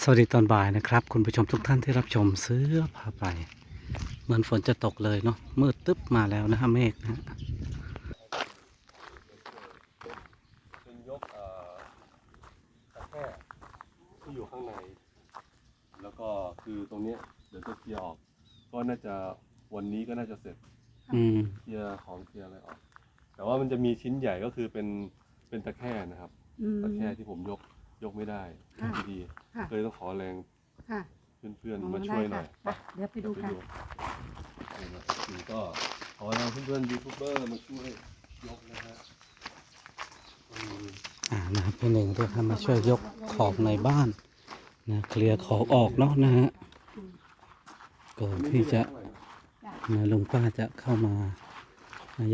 สวัสดีตอนบ่ายนะครับ คุณผู้ชมทุกท่านที่รับชมเสื้อผ้าไป เหมือนฝนจะตกเลยเนาะมืดตึ๊บมาแล้วนะฮะเมฆนะฮะเป็นยกเอ่อตะแคร่ที่อยู่ข้างใน แล้วก็คือตรงเนี้ยเดี๋ยวจะเคลียร์ออก ก็น่าจะวันนี้ก็น่าจะเสร็จอืมเคลียร์ของเคลียร์อะไรออก แต่ว่ามันจะมีชิ้นใหญ่ก็คือเป็นเป็นตะแคร่นะครับ อืมตะแคร่ที่ผมยก ยกไม่ได้ค่ะ ดีค่ะๆเลยต้องขอแรงค่ะ เพื่อนอ๋อๆมาช่วยหน่อยได้ค่ะไปเดี๋ยวไปดูกันนี่ก็ขอแรงเพื่อนๆยูทูบเบอร์มาช่วยยกนะฮะอืมอ่านะครับพี่หนึ่งด้วยครับมาช่วยยกของในบ้านนะเคลียร์ของออกเนาะนะฮะก่อนที่จะนะลุงป้าจะเข้ามา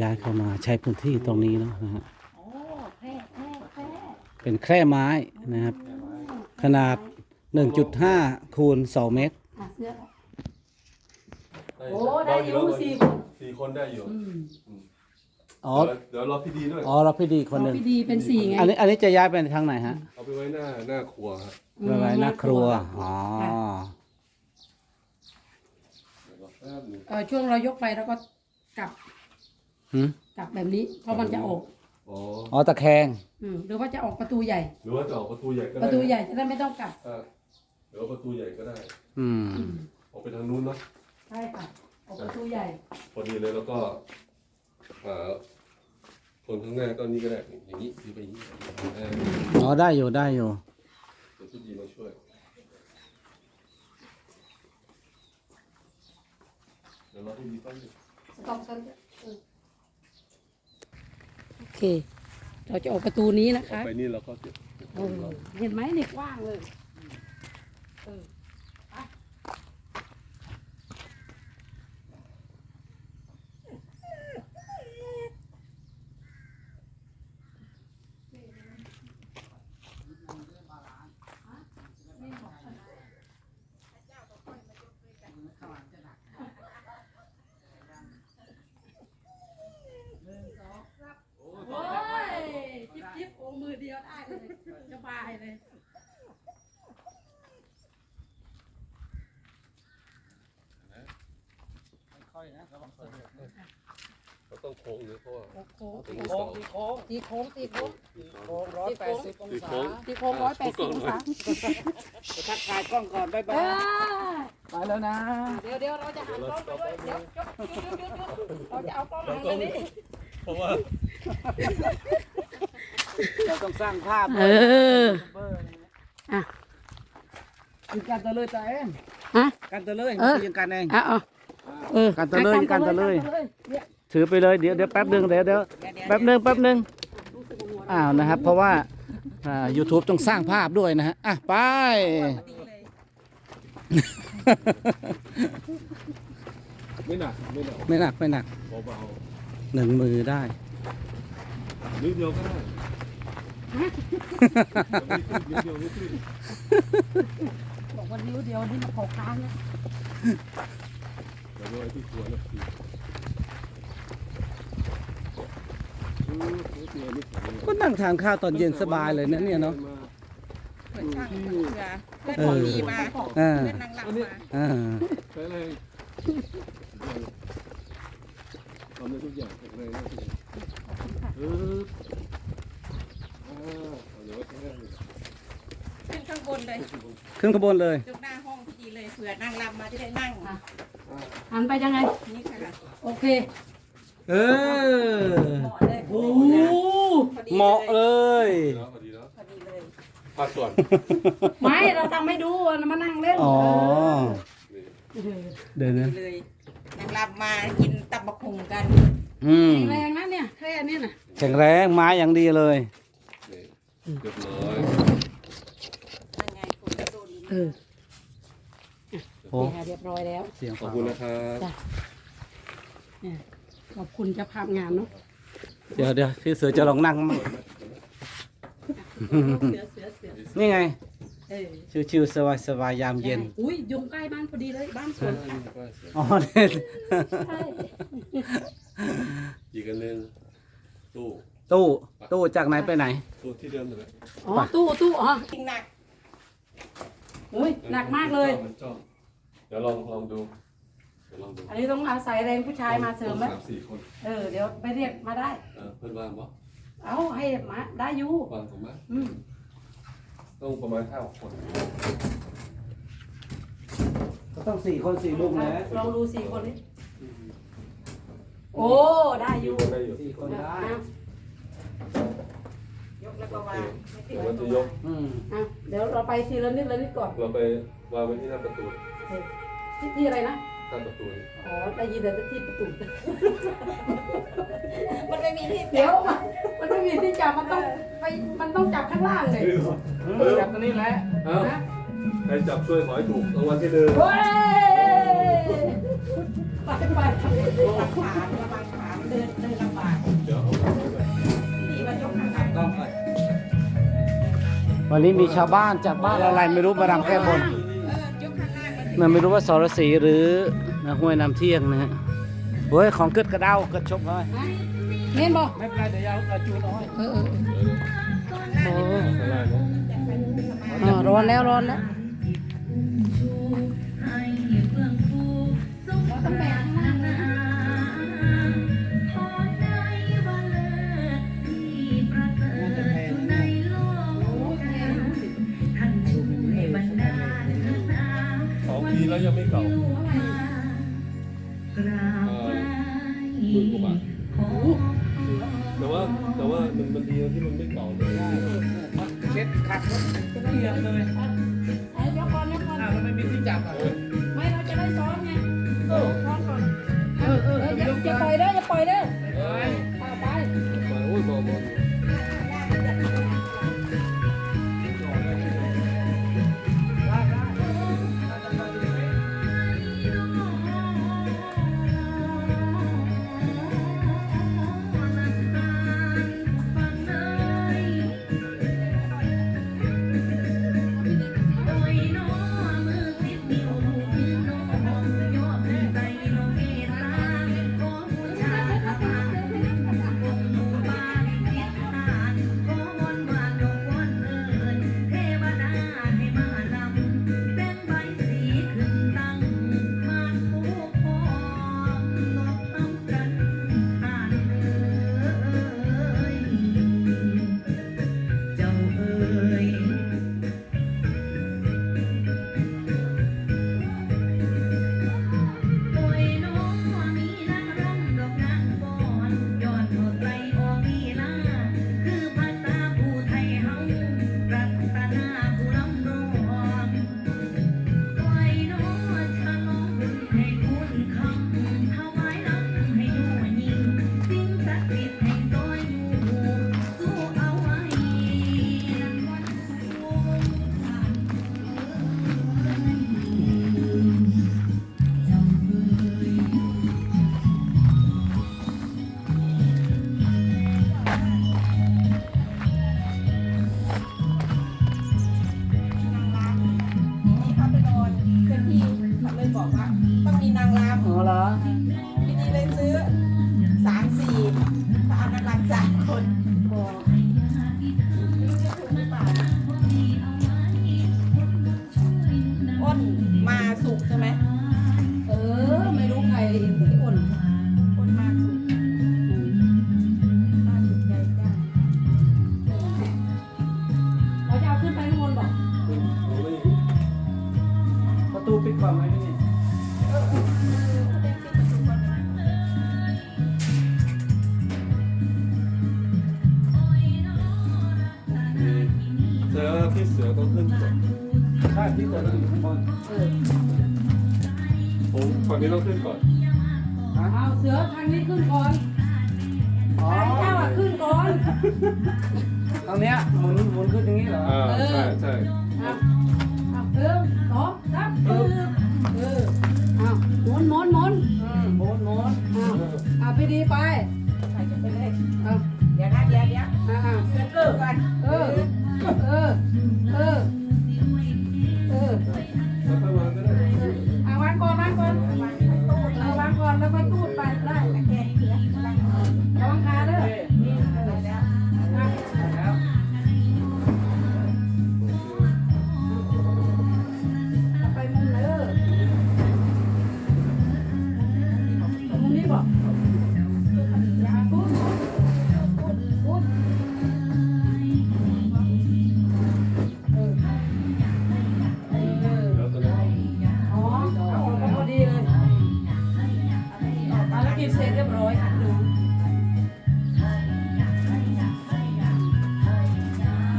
ย้ายเข้ามาใช้พื้นที่ตรงนี้เนาะนะฮะ โอ้แพร่แพร่แพร่ เป็นแคร่ไม้นะครับ ขนาด 1.5คูณ2เมตร อะเสื้อได้โอ้ได้อยู่เราสี่สี่คนได้อยู่อืมอ๋อ เดี๋ยวเดี๋ยวรอพี่ดีด้วย อ๋อเราพี่ดีคนหนึ่งเราพี่ดีเป็นสี่ไงอันนี้อันนี้จะย้ายไปทางไหนฮะเอาไปไว้หน้าหน้าครัวฮะอืมไว้ไว้หน้าครัว อ๋อเดี๋ยวรอแป๊บนึงเออช่วงเรายกไปแล้วก็กลับหืม กลับแบบนี้ เพราะมันจะออก อ๋ออ๋อตะแคงอืมหรือว่าจะออกประตูใหญ่ หรือว่าจะออกประตูใหญ่ก็ได้ประตูใหญ่จะได้ไม่ต้องกลับอ่าเดี๋ยวประตูใหญ่ก็ได้ อืมอืมออกไปทางนู้นเนาะใช่ค่ะออกประตูใหญ่ พอดีเลยแล้วก็อ่าคนข้างหน้าก็นี่ก็ได้อย่างนี้ดีไปอย่างนี้เอออ๋อได้อยู่ได้อยู่ เดี๋ยวพี่ดีมาช่วยเดี๋ยวรอพี่ดีแป๊บนึงต้องเส้นโอ เคเราจะออกประตูนี้นะออคะกไปนี่เราก็เก็บเก็บขเอองอเราเห็นไหมเนี่ยกว้างเลยเออไป โอ้ยจิบจิบโอ้มือเดียวได้เลยสบายเลยเราต้องโค้งเลยเพราะว่าโค้งตรงตีนี้โค้เสางตีโค้งตีโค้งโค้งร้อยแปดสิบองตีศาโค้งตีโค้งร้อยแปดสิบองศาไปทักทายกล้องก่อนบ๊ายเอบายอไปแล้วนะ เดี๋ยวเดี๋ยวเราจะหันกล้องไปด้วยเดี๋ยวหยุดหยุดหยุดหยุดเราจะเอากล้องมาทางนี้เพราะว่า เราต้องสร้างภาพเออเบอร์นี่อะยิงกันตะเลยตาเองฮะกันตะเลยเออยิงกันเองอะเอาเออกันตะเลยกันตะเลยเนี่ยถือไปเลยเดี๋ยวเดี๋ยวแป๊บหนึ่งเดี๋ยวเดี๋ยวแป๊บหนึ่งแป๊บหนึ่งอ้าวนะครับ เพราะว่าอ่า YouTube ต้องสร้างภาพด้วยนะฮะอะไปไม่หนักไม่หนักไม่หนักไม่หนักเบาหนึ่งมือได้ๆนิดเดียวก็ได้ บอกว่านิ้วเดียวนี่มันขอค้างนะเดี๋ยวไว้ที่ครัวนะพี่อืมนิดเดียวนิดเดียวก็นั่งทานข้าวตอนเย็นสบายเลยนะเนี่ยเนาะเหมือนช่างเรือเพื่อนของดีมาอ่าเพื่อนนางรำมาอ่าใช้แรงทำได้ทุกอย่างแข็งแรงมากเลยเอออ่าเอาเดี๋ยวไว้ ข้างหน้าเลยขึ้นข้างบนเลยขึ้นขบวนเลย ยกหน้าห้องพี่ดีเลยเผื่อนางรำมาจะได้นั่งหันไปยังไง นี่ค่ะโอเคเออ เหมาะเลยโอ้โหพอดีเหมาะเลยดีแล้วพอดีแล้วพอดีเลยพาส่วนไม่เราทำให้ดูมานั่งเล่นอ๋อนี่เออเดี๋ยวพอนะ ดีเลยนางรำมากินตับบักหุงกันอืมแข็งแรงนะเนี่ยแค่นี้น่ะแข็งแรงไม้อย่างดีเลยนี่ เรียบร้อยนั่นไงฝนกระโดดเออโอ้เนี่ยเรียบร้อยแล้วเสียงขอบฟ้าคุณนะครับจ้ะเนี่ยขอบคุณเจะภาพงานเนาะเดี๋ยวเดี๋ยวพี่เสือจะลองนั่งมั่งเสือเสือเสือนี่ไง เออชิวๆสบายๆยามเย็นอุ้ยยุงใกล้บ้านพอดีเลยบ้านสวนอ๋อเนี่ยใช่อีกอันหนึงตู้ตู้ตู้จากไหนไปไหน ตู้ที่เดิมเลย อ๋อ ตู้ตู้อ๋อจริงหนักอุ้ยหนักมากเลยมันจ้องเดี๋ยวลองลองดู เดี๋ยวลองดูอันนี้ต้องอาศัยแรงผู้ชายมาเสริมไหมสามสี่คนเออ เดี๋ยวไปเรียกมาได้ เออเพื่อนว่างปะเอาให้มาได้อยู่ว่างถูกไหมอืมต้องประมาณห้าหกคนก็ต้องสี่คนสี่มุมนะลองดูสี่คนนี้โอ้ ได้ออยู่ยู่คนได้อยู่สี่คนได้เอายก แล้วก็วางไม่ติดเดี๋ยวมันจะยก อืมเอาเดี๋ยวเราไปทีละนิดละนิดก่อนเราไปวางไว้ที่หน้าประตูที่ที่อะไรนะหน้าประตูอ๋อได้ยินแต่ที่ประตูมันไม่มีที่เดี๋ยวมันมันไม่มีที่จับมันต้องไปมันต้องจับข้างล่างเลยอืมจับตัวนี้แหละเอ้านะใครจับช่วยขอให้ถูกรางวัลที่หนึ่งเฮ้ยไปไปบางขาเนี่ยบางขาเดินเดินลำบาก วันนี้มีชาวบ้านจากบ้านอะไรไม่รู้มารำแก้บนเออยกข้างล่างมันมันไม่รู้ว่าสรศรีหรือนะห้วยน้ำเที่ยงนะฮะเฮ้ยของเกิดกระเด้าเกิดชกเลยเห็นบอกไม่เป็นไรเดี๋ยวเอาจูนเอาให้เออเออเดี๋ยวโอ้ข้างล่างนะอ่าร้อนแล้วร้อนแล้ว เก่าเอ่อหมื่นกว่าแต่ว่าแต่ว่ามันมันดีนะที่มันไม่เก่าเลยเช็ดขัดรถเรียบเลยไอ้ยกก่อนยกก่อนอ้าวแล้วไม่มีที่จับอะ เออเออเออเขาเรียกที่ประตูก่อนนะเสือพี่เสือต้องขึ้นก่อนใช่ที่ตัวนี้อยู่ข้างบนเออผมฝั่งนี้ต้องขึ้นก่อนเอาเสือทางนี้ขึ้นก่อนอ๋อทางเจ้าอะขึ้นก่อน ตรงเนี้ยหมุนหมุนขึ้นอย่างนี้เหรอ อ่าใช่ใช่เอา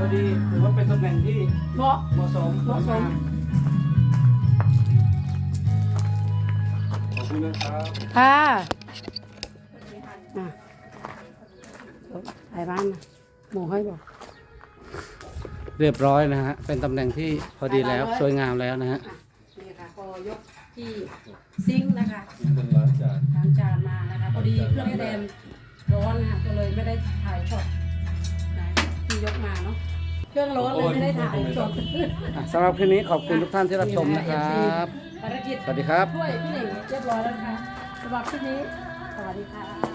มาะเหมาะสมเหมาะสม ขอบคุณนะครับ ค่ะอะไปบ้านนะหมูให้บอก เรียบร้อยนะฮะ เป็นตำแหน่งที่พอดีแล้วไปแล้วสวยงามแล้วนะฮะอะนี่ค่ะก็ยกที่ซิงค์นะคะเป็นร้านจานล้างจานมานะคะ พอดีเครื่องแดงร้อนนะคะก็เลยไม่ได้ถ่ายช็อตนะที่ ยกมาเนาะเครื่องร้อนเลยไม่ได้ถ่ายช็อตอะสำหรับคลิปนี้ขอบคุณทุกท่านที่รับชมนะครับ ภารกิจสวัสดีครับช่วยพี่หนึ่งเรียบร้อยแล้วนะคะสำหรับคลิปนี้ สวัสดีค่ะ